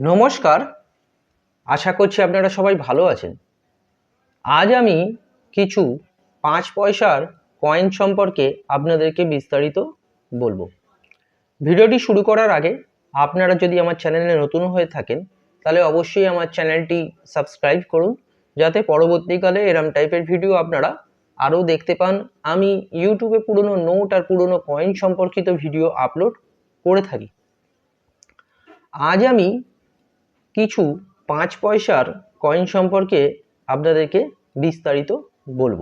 নমস্কার। আশা করছি আপনারা সবাই ভালো আছেন। আজ আমি কিছু পাঁচ পয়সার কয়েন সম্পর্কে আপনাদেরকে বিস্তারিত বলব। ভিডিওটি শুরু করার আগে আপনারা যদি আমার চ্যানেলে নতুন হয়ে থাকেন, তাহলে অবশ্যই আমার চ্যানেলটি সাবস্ক্রাইব করুন, যাতে পরবর্তীকালে এরম টাইপের ভিডিও আপনারা আরও দেখতে পান। আমি ইউটিউবে পুরনো নোট আর পুরনো কয়েন সম্পর্কিত ভিডিও আপলোড করে থাকি। আজ আমি কিছু পাঁচ পয়সার কয়েন সম্পর্কে আপনাদেরকে বিস্তারিত বলব।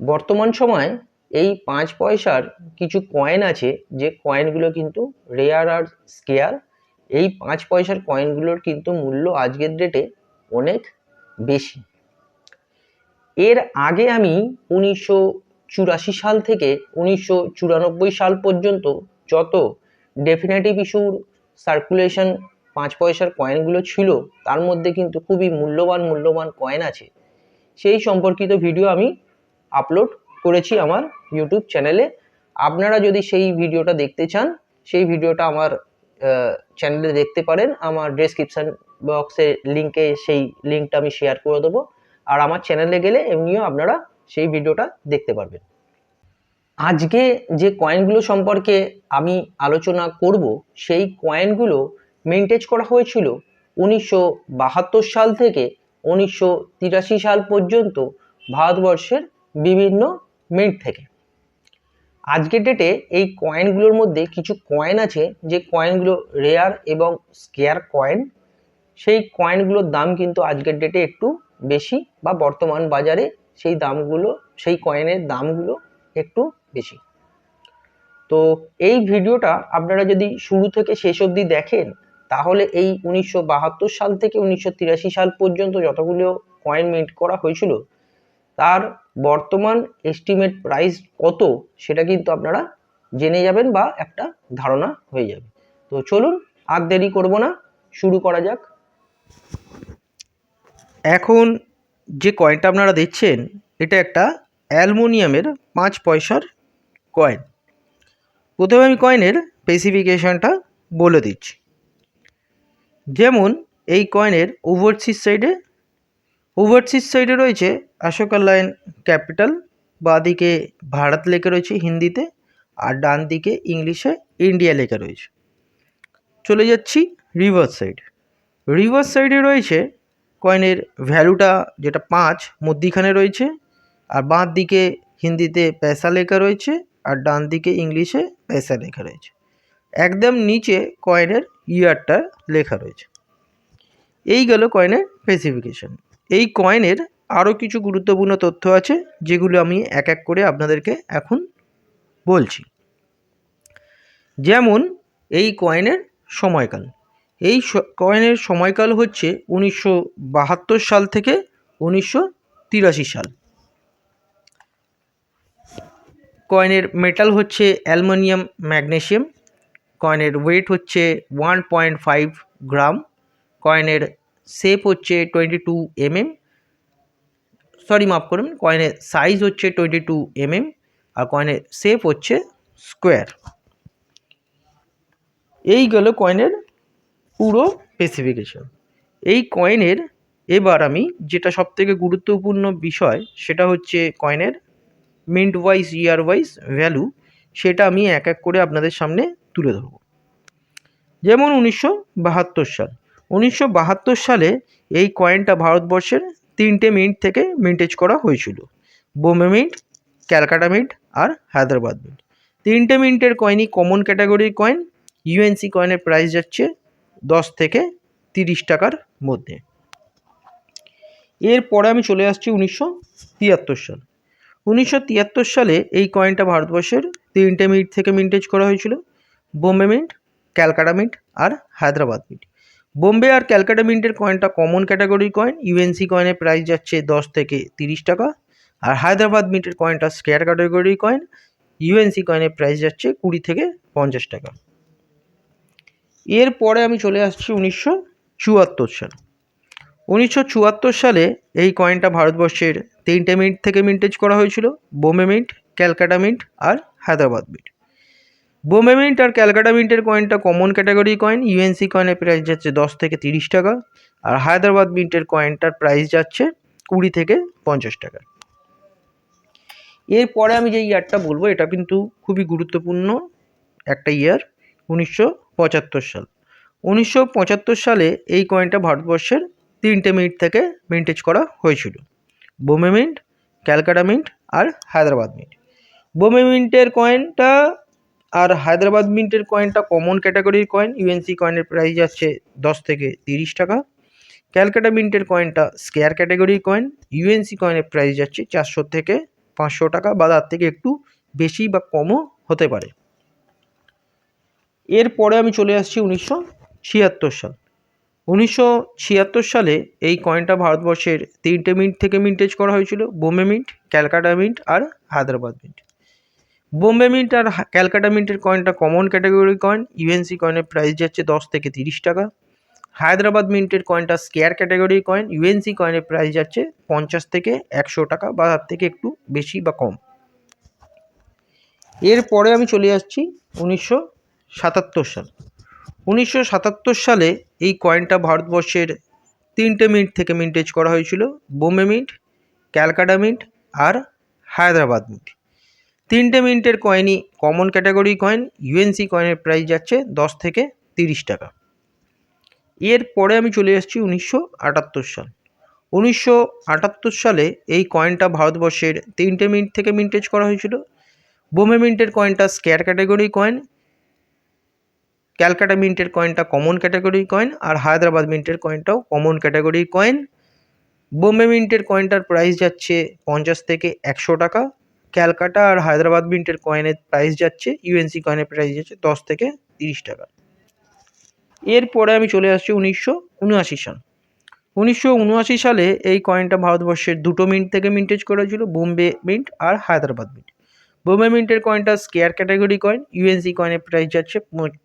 বর্তমান সময় এই পাঁচ পয়সার কিছু কয়েন আছে, যে কয়েনগুলো কিন্তু রেয়ার আর স্কেয়ার এই পাঁচ পয়সার কয়েনগুলোর কিন্তু মূল্য আজকের ডেটে অনেক বেশি। এর আগে আমি উনিশশো চুরাশি সাল থেকে উনিশশো চুরানব্বই সাল পর্যন্ত যত ডেফিনেটিভ ইস্যুর সার্কুলেশন পাঁচ পয়সার কয়েনগুলো ছিল, তার মধ্যে কিন্তু খুবই মূল্যবান মূল্যবান কয়েন আছে। সেই সম্পর্কিত ভিডিও আমি আপলোড করেছি আমার ইউটিউব চ্যানেলে আপনারা যদি সেই ভিডিওটা দেখতে চান, সেই ভিডিওটা আমার চ্যানেলে দেখতে পারেন। আমার ডেসক্রিপশান বক্সে লিঙ্কে সেই লিঙ্কটা আমি শেয়ার করে দেবো। আর আমার চ্যানেলে গেলে এমনিও আপনারা সেই ভিডিওটা দেখতে পারবেন। আজকে যে কয়েনগুলো সম্পর্কে আমি আলোচনা করব, সেই কয়েনগুলো মেনটেজ করা হয়েছিল। উনিশশো বাহাত্তর সাল থেকে উনিশশো তিরাশি সাল পর্যন্ত ভারতবর্ষের বিভিন্ন মিন্ট থেকে। আজকের ডেটে এই কয়েনগুলোর মধ্যে কিছু কয়েন আছে, যে কয়েনগুলো রেয়ার এবং স্কেয়ার কয়েন সেই কয়েনগুলোর দাম কিন্তু আজকের ডেটে একটু বেশি বা বর্তমান বাজারে সেই দামগুলো, সেই কয়েনের দামগুলো একটু বেশি। তো এই ভিডিওটা আপনারা যদি শুরু থেকে শেষ অবধি দেখেন তাহলে এই উনিশশো বাহাত্তর সাল থেকে উনিশশো তিরাশি সাল পর্যন্ত যতগুলো কয়েন মিন্ট করা হয়েছিল, তার বর্তমান এস্টিমেট প্রাইস কত সেটা কিন্তু আপনারা জেনে যাবেন বা একটা ধারণা হয়ে যাবে। তো চলুন আর দেরি করব না, শুরু করা যাক। এখন যে কয়েনটা আপনারা দেখছেন, এটা একটা অ্যালমোনিয়ামের পাঁচ পয়সার কয়েন প্রথমে আমি কয়েনের স্পেসিফিকেশনটা বলে দিচ্ছি। যেমন এই কয়েনের ওভারসিজ সাইডে ওভারসিজ সাইডে রয়েছে অশোকা লাইন ক্যাপিটাল, বাঁদিকে ভারত লেখা রয়েছে হিন্দিতে আর ডান দিকে ইংলিশে ইন্ডিয়া লেখা রয়েছে। চলে যাচ্ছি রিভার্স সাইড। রিভার্স সাইডে রয়েছে কয়েনের ভ্যালুটা যেটা পাঁচ, মধ্যিখানে রয়েছে আর বাঁ দিকে হিন্দিতে পয়সা লেখা রয়েছে আর ডান দিকে ইংলিশে পয়সা লেখা রয়েছে। একদম নিচে কয়েনের ইয়ারটা লেখা রয়েছে। এই গেল কয়েনের স্পেসিফিকেশন এই কয়েনের আরও কিছু গুরুত্বপূর্ণ তথ্য আছে, যেগুলো আমি এক এক করে আপনাদেরকে এখন বলছি। যেমন, এই কয়েনের সময়কাল। এই কয়েনের সময়কাল হচ্ছে উনিশশো বাহাত্তর সাল থেকে উনিশশো তিরাশি সাল। কয়েনের মেটাল হচ্ছে অ্যালমোনিয়াম ম্যাগনেশিয়াম কয়েনের ওয়েট হচ্ছে ওয়ান পয়েন্ট ফাইভ গ্রাম কয়েনের শেপ হচ্ছে টোয়েন্টি টু এমএম সরি মাফ করুন কয়েনের সাইজ হচ্ছে টোয়েন্টি টু এমএম আর কয়েনের শেপ হচ্ছে স্কোয়ার এই গেল কয়েনের পুরো স্পেসিফিকেশন এই কয়েনের এবার আমি যেটা সবথেকে গুরুত্বপূর্ণ বিষয়, সেটা হচ্ছে কয়েনের mint wise year wise value সেটা আমি এক এক করে আপনাদের সামনে তুলে ধরব। যেমন উনিশশো বাহাত্তর সাল। উনিশশো বাহাত্তর সালে এই কয়েনটা ভারতবর্ষের তিনটে মিন্ট থেকে মিন্টেজ করা হয়েছিল। বোম্বে মিন্ট ক্যালকাটা মিন্ট আর হায়দ্রাবাদ মিন্ট তিনটে মিন্টের কয়েনই কমন ক্যাটাগরির কয়েন ইউএনসি কয়েনের প্রাইস যাচ্ছে দশ থেকে তিরিশ টাকার মধ্যে। এরপরে আমি চলে আসছি উনিশশো তিয়াত্তর সাল। উনিশশো তিয়াত্তর সালে এই কয়েনটা ভারতবর্ষের তিনটে মিনিট থেকে মিন্টেজ করা হয়েছিল। বোম্বে মিন্ট, ক্যালকাটা মিন্ট আর হায়দ্রাবাদ মিন্ট। বোম্বে আর ক্যালকাটা মিন্টের কয়েনটা কমন ক্যাটাগরির কয়েন ইউএনসি কয়েনের প্রাইস যাচ্ছে দশ থেকে তিরিশ টাকা আর হায়দ্রাবাদ মিন্টের কয়েনটা স্কেয়ার ক্যাটাগরির কয়েন ইউএনসি কয়েনের প্রাইস যাচ্ছে কুড়ি থেকে পঞ্চাশ টাকা। এরপরে আমি চলে আসছি উনিশশো চুয়াত্তর সাল। উনিশশো চুয়াত্তর সালে এই কয়েনটা ভারতবর্ষের তিনটে মিন্ট থেকে মিন্টেজ করা হয়েছিল, বোম্বে মিন্ট, ক্যালকাটা মিন্ট আর হায়দ্রাবাদ মিন্ট। বোম্বে মিন্ট আর ক্যালকাটা মিন্টের কয়েনটা কমন ক্যাটাগরি কয়েন ইউএনসি কয়েনের প্রাইস যাচ্ছে দশ থেকে তিরিশ টাকা, আর হায়দ্রাবাদ মিন্টের কয়েনটার প্রাইস যাচ্ছে কুড়ি থেকে পঞ্চাশ টাকা। এরপরে আমি যে ইয়ারটা বলব, এটা কিন্তু খুবই গুরুত্বপূর্ণ একটা ইয়ার উনিশশো পঁচাত্তর সাল। উনিশশো পঁচাত্তর সালে এই কয়েনটা ভারতবর্ষের তিনটে মিনিট থেকে মিন্টেজ করা হয়েছিল। বোম্বে মিন্ট ক্যালকাটা মিন্ট আর হায়দ্রাবাদ মিন্ট। বোম্বে মিন্টের কয়েনটা আর হায়দ্রাবাদ মিন্টের কয়েনটা কমন ক্যাটাগরির কয়েন ইউএনসি কয়েনের প্রাইস যাচ্ছে দশ থেকে তিরিশ টাকা। ক্যালকাটা মিন্টের কয়েনটা স্কেয়ার ক্যাটাগরির কয়েন ইউএনসি কয়েনের প্রাইস যাচ্ছে চারশো থেকে পাঁচশো টাকা বা তার থেকে একটু বেশি বা কমও হতে পারে। এরপরে আমি চলে আসছি উনিশশো ছিয়াত্তর সাল। উনিশশো ছিয়াত্তর সালে এই কয়েনটা ভারতবর্ষের তিনটে মিন্ট থেকে মিন্টেজ করা হয়েছিল, বোম্বে মিন্ট, ক্যালকাটা মিন্ট আর হায়দ্রাবাদ মিন্ট। বোম্বে মিন্ট আর ক্যালকাটা মিন্টের কয়েনটা কমন ক্যাটাগরি কয়েন ইউএনসি কয়েনের প্রাইস যাচ্ছে দশ থেকে তিরিশ টাকা। হায়দ্রাবাদ মিন্টের কয়েনটা স্কেয়ার ক্যাটাগরি কয়েন ইউএনসি কয়েনের প্রাইস যাচ্ছে পঞ্চাশ থেকে একশো টাকা বা তার থেকে একটু বেশি বা কম। এরপরে আমি চলে আসছি উনিশশো সাতাত্তর সাল। উনিশশো সাতাত্তর সালে এই কয়েনটা ভারতবর্ষের তিনটে মিন্ট থেকে মিন্টেজ করা হয়েছিল, বোম্বে মিন্ট, ক্যালকাটা মিন্ট আর হায়দ্রাবাদ মিন্ট। তিনটে মিন্টের কয়েনই কমন ক্যাটাগরি কয়েন ইউএনসি কয়েনের প্রাইস যাচ্ছে দশ থেকে তিরিশ টাকা। এরপরে আমি চলে আসছি উনিশশো আটাত্তর সাল। উনিশশো আটাত্তর সালে এই কয়েনটা ভারতবর্ষের তিনটে মিনিট থেকে মিন্টেজ করা হয়েছিল। বোম্বে মিন্টের কয়েনটা স্কেয়ার ক্যাটাগরি কয়েন ক্যালকাটা মিন্টের কয়েনটা কমন ক্যাটাগরি কয়েন আর হায়দ্রাবাদ মিন্টের কয়েনটাও কমন ক্যাটাগরি কয়েন বোম্বে মিন্টের কয়েনটার প্রাইস যাচ্ছে পঞ্চাশ থেকে একশো টাকা। ক্যালকাটা আর হায়দ্রাবাদ মিন্টের কয়েনের প্রাইস যাচ্ছে ইউএনসি কয়েনের প্রাইস যাচ্ছে দশ থেকে তিরিশ টাকা। এরপরে আমি চলে আসছি উনিশশো উনআশি সাল। উনিশশো উনআশি সালে এই কয়েনটা ভারতবর্ষের দুটো মিন্ট থেকে মিন্টেজ করা হয়েছিল, বোম্বে মিন্ট আর হায়দ্রাবাদ মিন্ট বোম্বে মিন্টের কয়েনটা স্কেয়ার ক্যাটাগরি কয়েন ইউএনসি কয়েনের প্রাইস যাচ্ছে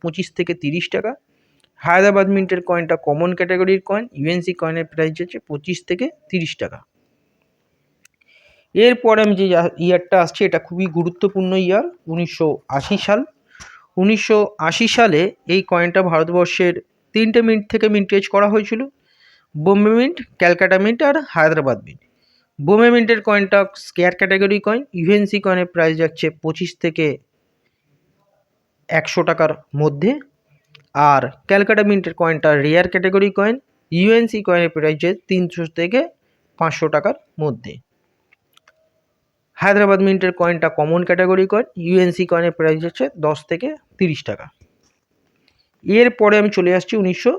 পঁচিশ থেকে তিরিশ টাকা। হায়দ্রাবাদ মিন্টের কয়েনটা কমন ক্যাটাগরির কয়েন ইউএনসি কয়েনের প্রাইস যাচ্ছে পঁচিশ থেকে তিরিশ টাকা। এরপরে আমি যে ইয়ারটা আসছি, এটা খুবই গুরুত্বপূর্ণ ইয়ার, উনিশশো আশি সাল। উনিশশো আশি সালে এই কয়েনটা ভারতবর্ষের তিনটে মিন্ট থেকে মিন্টেজ করা হয়েছিল। বোম্বে মিন্ট ক্যালকাটা মিন্ট আর হায়দ্রাবাদ মিন্ট বোম্বে মিন্টের কয়েনটা স্কেয়ার ক্যাটাগরি কয়েন ইউএনসি কয়েনের প্রাইস যাচ্ছে পঁচিশ থেকে একশো টাকার মধ্যে। আর ক্যালকাটা মিন্টের কয়েনটা রেয়ার ক্যাটাগরি কয়েন ইউএনসি কয়েনের প্রাইস তিনশো থেকে পাঁচশো টাকার মধ্যে। হায়দ্রাবাদ মিন্টের কয়েনটা কমন ক্যাটাগরি কয়েন ইউএনসি কয়েনের প্রাইস যাচ্ছে দশ থেকে তিরিশ টাকা। এরপরে আমি চলে আসছি উনিশশো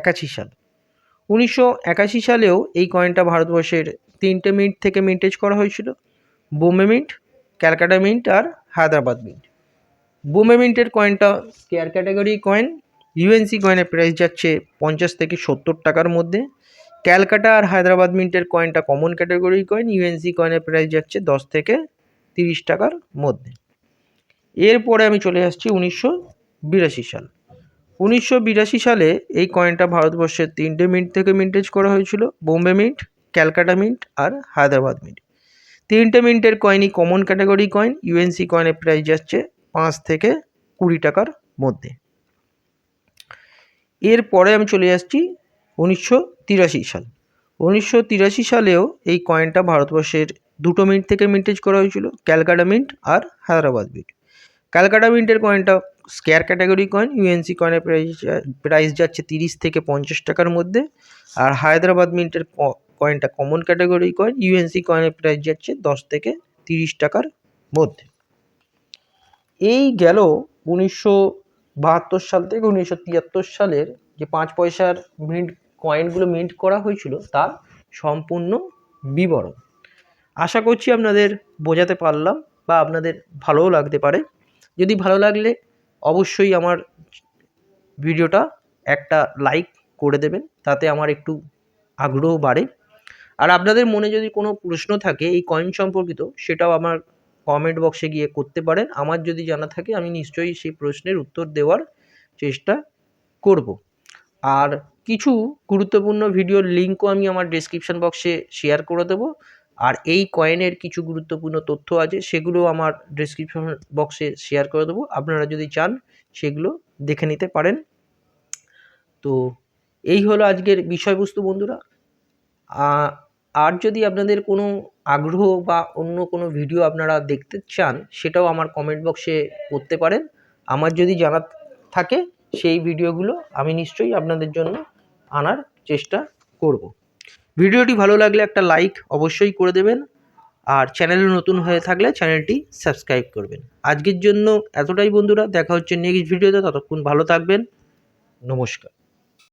একাশি সাল। উনিশশো একাশি সালেও এই কয়েনটা ভারতবর্ষের তিনটে মিন্ট থেকে মিন্টেজ করা হয়েছিল, বোম্বে মিন্ট, ক্যালকাটা মিন্ট আর হায়দ্রাবাদ মিন্ট। বোম্বে মিন্টের কয়েনটা স্কেয়ার ক্যাটাগরি কয়েন ইউএনসি কয়েনের প্রাইস যাচ্ছে পঞ্চাশ থেকে সত্তর টাকার মধ্যে। ক্যালকাটা আর হায়দ্রাবাদ মিন্টের কয়েনটা কমন ক্যাটাগরি কয়েন ইউএনসি কয়েনের প্রাইস যাচ্ছে দশ থেকে তিরিশ টাকার মধ্যে। এরপরে আমি চলে আসছি উনিশশো বিরাশি সাল। উনিশশো বিরাশি সালে এই কয়েনটা ভারতবর্ষের তিনটে মিন্ট থেকে মিন্টেজ করা হয়েছিল, বোম্বে মিন্ট, ক্যালকাটা মিন্ট আর হায়দ্রাবাদ মিন্ট। তিনটে মিন্টের কয়েনই কমন ক্যাটাগরি কয়েন ইউএনসি কয়েনের প্রাইস যাচ্ছে পাঁচ থেকে কুড়ি টাকার মধ্যে। এরপরে আমি চলে আসছি উনিশশো তিরাশি সাল। উনিশশো তিরাশি সালেও এই কয়েনটা ভারতবর্ষের দুটো মিন্ট থেকে মিন্টেজ করা হয়েছিল ক্যালকাটা মিন্ট আর হায়দ্রাবাদ মিন্ট ক্যালকাটা মিন্টের কয়েনটা স্কেয়ার ক্যাটাগরি কয়েন ইউএনসি কয়েনের প্রাইস প্রাইস যাচ্ছে তিরিশ থেকে পঞ্চাশ টাকার মধ্যে আর হায়দ্রাবাদ মিন্টের কয়েনটা কমন ক্যাটাগরি কয়েন ইউএনসি কয়েনের প্রাইস যাচ্ছে দশ থেকে তিরিশ টাকার মধ্যে। এই গেল উনিশশো বাহাত্তর সাল থেকে উনিশশো তিয়াত্তর সালের যে পাঁচ পয়সার মিন্ট কয়েনগুলো মিন্ট করা হয়েছিল তার সম্পূর্ণ বিবরণ। আশা করছি আপনাদের বোঝাতে পারলাম বা আপনাদের ভালোও লাগতে পারে। যদি ভালো লাগলে অবশ্যই আমার ভিডিওটা একটা লাইক করে দেবেন, তাতে আমার একটু আগ্রহ বাড়ে। আর আপনাদের মনে যদি কোনো প্রশ্ন থাকে এই কয়েন সম্পর্কিত, সেটাও আমার কমেন্ট বক্সে গিয়ে করতে পারেন। আমার যদি জানা থাকে, আমি নিশ্চয়ই সেই প্রশ্নের উত্তর দেওয়ার চেষ্টা করব। আর কিছু গুরুত্বপূর্ণ ভিডিওর লিঙ্কও আমি আমার ডেসক্রিপশন বক্সে শেয়ার করে দেবো। আর এই কয়েনের কিছু গুরুত্বপূর্ণ তথ্য আছে, সেগুলো আমার ডিসক্রিপশন বক্সে শেয়ার করে দেবো। আপনারা যদি চান, সেগুলো দেখে নিতে পারেন। তো এই হলো আজকের বিষয়বস্তু বন্ধুরা। আর যদি আপনাদের কোনো আগ্রহ বা অন্য কোনো ভিডিও আপনারা দেখতে চান, সেটাও আমার কমেন্ট বক্সে করতে পারেন। আমার যদি জানা থাকে সেই ভিডিওগুলো আমি নিশ্চয়ই আপনাদের জন্য আনার চেষ্টা করব। ভিডিওটি ভালো লাগলে একটা লাইক অবশ্যই করে দেবেন আর চ্যানেলে নতুন হয়ে থাকলে চ্যানেলটি সাবস্ক্রাইব করবেন। আজকের জন্য এতটাই বন্ধুরা, দেখা হচ্ছে নেক্সট ভিডিওতে, ততক্ষণ ভালো থাকবেন, নমস্কার।